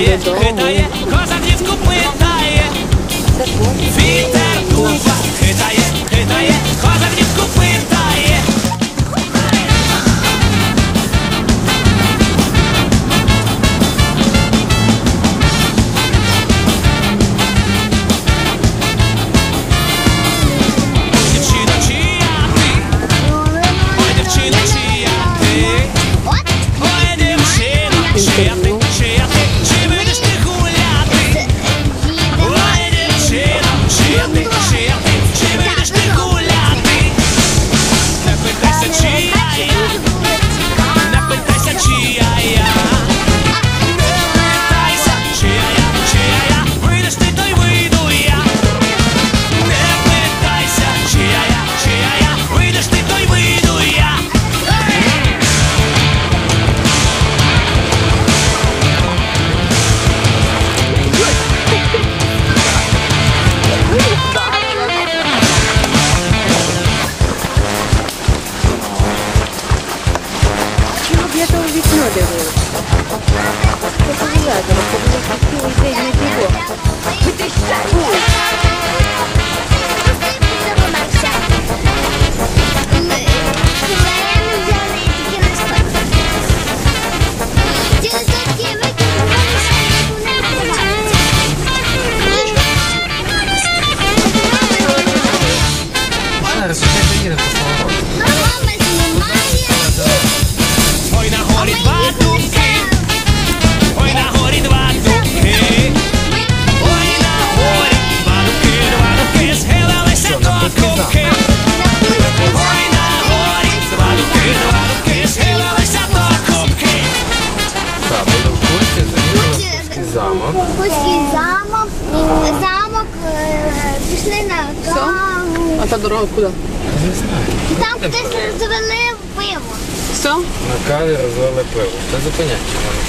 хитає, хитає, коза дівку питає. のでもちょっとぐらいからこの先を入れていて замок. Замок, замок, е, пішли на каву. А та дорога куди? Не знаю. І там хтось розвели пиво. Все? На каві розвели пиво. Та зупиняйте мене.